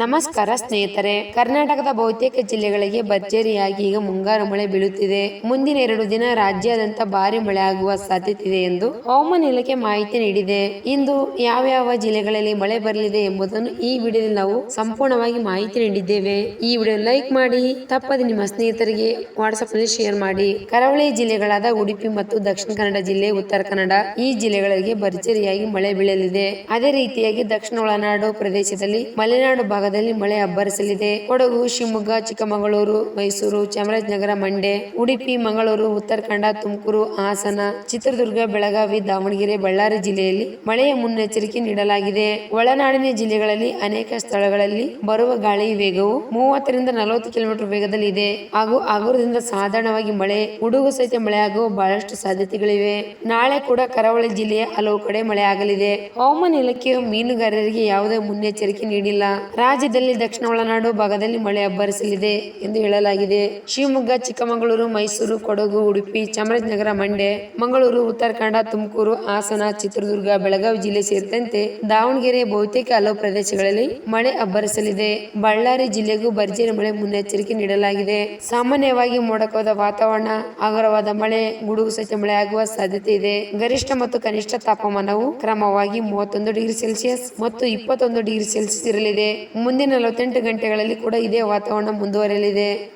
ನಮಸ್ಕಾರ ಸ್ನೇಹಿತರೆ, ಕರ್ನಾಟಕದ ಬಹುತೇಕ ಜಿಲ್ಲೆಗಳಿಗೆ ಭರ್ಜರಿಯಾಗಿ ಈಗ ಮುಂಗಾರು ಮಳೆ ಬೀಳುತ್ತಿದೆ. ಮುಂದಿನ ಎರಡು ದಿನ ರಾಜ್ಯಾದ್ಯಂತ ಭಾರಿ ಮಳೆ ಆಗುವ ಸಾಧ್ಯತೆ ಇದೆ ಎಂದು ಹವಾಮಾನ ಇಲಾಖೆ ಮಾಹಿತಿ ನೀಡಿದೆ. ಇಂದು ಯಾವ ಯಾವ ಜಿಲ್ಲೆಗಳಲ್ಲಿ ಮಳೆ ಬರಲಿದೆ ಎಂಬುದನ್ನು ಈ ವಿಡಿಯೋದಲ್ಲಿ ನಾವು ಸಂಪೂರ್ಣವಾಗಿ ಮಾಹಿತಿ ನೀಡಿದ್ದೇವೆ. ಈ ವಿಡಿಯೋ ಲೈಕ್ ಮಾಡಿ, ತಪ್ಪದೆ ನಿಮ್ಮ ಸ್ನೇಹಿತರಿಗೆ ವಾಟ್ಸ್ಆಪ್ನಲ್ಲಿ ಶೇರ್ ಮಾಡಿ. ಕರಾವಳಿ ಜಿಲ್ಲೆಗಳಾದ ಉಡುಪಿ ಮತ್ತು ದಕ್ಷಿಣ ಕನ್ನಡ ಜಿಲ್ಲೆ, ಉತ್ತರ ಕನ್ನಡ ಈ ಜಿಲ್ಲೆಗಳಿಗೆ ಭರ್ಜರಿಯಾಗಿ ಮಳೆ ಬೀಳಲಿದೆ. ಅದೇ ರೀತಿಯಾಗಿ ದಕ್ಷಿಣ ಒಳನಾಡು ಪ್ರದೇಶದಲ್ಲಿ ಮಲೆನಾಡು ಭಾಗದಲ್ಲಿ ಮಳೆ ಅಬ್ಬರಿಸಲಿದೆ. ಕೊಡಗು, ಶಿವಮೊಗ್ಗ, ಚಿಕ್ಕಮಗಳೂರು, ಮೈಸೂರು, ಚಾಮರಾಜನಗರ, ಮಂಡ್ಯ, ಉಡುಪಿ, ಮಂಗಳೂರು, ಉತ್ತರಾಖಂಡ, ತುಮಕೂರು, ಹಾಸನ, ಚಿತ್ರದುರ್ಗ, ಬೆಳಗಾವಿ, ದಾವಣಗೆರೆ, ಬಳ್ಳಾರಿ ಜಿಲ್ಲೆಯಲ್ಲಿ ಮಳೆಯ ಮುನ್ನೆಚ್ಚರಿಕೆ ನೀಡಲಾಗಿದೆ. ಒಳನಾಡಿನ ಜಿಲ್ಲೆಗಳಲ್ಲಿ ಅನೇಕ ಸ್ಥಳಗಳಲ್ಲಿ ಬರುವ ಗಾಳಿ ವೇಗವು ಮೂವತ್ತರಿಂದ ನಲವತ್ತು ಕಿಲೋಮೀಟರ್ ವೇಗದಲ್ಲಿ ಇದೆ. ಹಾಗೂ ಹಗುರದಿಂದ ಸಾಧಾರಣವಾಗಿ ಮಳೆ ಉಡುಗು ಸಹಿತ ಮಳೆಯಾಗುವ ಬಹಳಷ್ಟು ಸಾಧ್ಯತೆಗಳಿವೆ. ನಾಳೆ ಕೂಡ ಕರಾವಳಿ ಜಿಲ್ಲೆಯ ಹಲವು ಕಡೆ ಮಳೆಯಾಗಲಿದೆ. ಹವಾಮಾನ ಇಲಾಖೆಯು ಮೀನುಗಾರರಿಗೆ ಯಾವುದೇ ಮುನ್ನೆಚ್ಚರಿಕೆ ನೀಡಿಲ್ಲ. ರಾಜ್ಯದಲ್ಲಿ ದಕ್ಷಿಣ ಒಳನಾಡು ಭಾಗದಲ್ಲಿ ಮಳೆ ಅಬ್ಬರಿಸಲಿದೆ ಎಂದು ಹೇಳಲಾಗಿದೆ. ಶಿವಮೊಗ್ಗ, ಚಿಕ್ಕಮಗಳೂರು, ಮೈಸೂರು, ಕೊಡಗು, ಉಡುಪಿ, ಚಾಮರಾಜನಗರ, ಮಂಡ್ಯ, ಮಂಗಳೂರು, ಉತ್ತರಾಖಂಡ, ತುಮಕೂರು, ಹಾಸನ, ಚಿತ್ರದುರ್ಗ, ಬೆಳಗಾವಿ ಜಿಲ್ಲೆ ಸೇರಿದಂತೆ ದಾವಣಗೆರೆ ಬಹುತೇಕ ಹಲವು ಪ್ರದೇಶಗಳಲ್ಲಿ ಮಳೆ ಅಬ್ಬರಿಸಲಿದೆ. ಬಳ್ಳಾರಿ ಜಿಲ್ಲೆಗೂ ಭರ್ಜರಿ ಮಳೆ ಮುನ್ನೆಚ್ಚರಿಕೆ ನೀಡಲಾಗಿದೆ. ಸಾಮಾನ್ಯವಾಗಿ ಮೋಡಕವಾದ ವಾತಾವರಣ ಆಗರವಾದ ಮಳೆ, ಗುಡುಗು ಸಹಿತ ಮಳೆ ಆಗುವ ಸಾಧ್ಯತೆ ಇದೆ. ಗರಿಷ್ಠ ಮತ್ತು ಕನಿಷ್ಠ ತಾಪಮಾನವು ಕ್ರಮವಾಗಿ ಮೂವತ್ತೊಂದು ಡಿಗ್ರಿ ಸೆಲ್ಸಿಯಸ್ ಮತ್ತು ಇಪ್ಪತ್ತೊಂದು ಡಿಗ್ರಿ ಸೆಲ್ಸಿಯಸ್ ಇರಲಿದೆ. ಮುಂದಿನ ನಲವತ್ತೆಂಟು ಗಂಟೆಗಳಲ್ಲಿ ಕೂಡ ಇದೇ ವಾತಾವರಣ ಮುಂದುವರಿಯಲಿದೆ.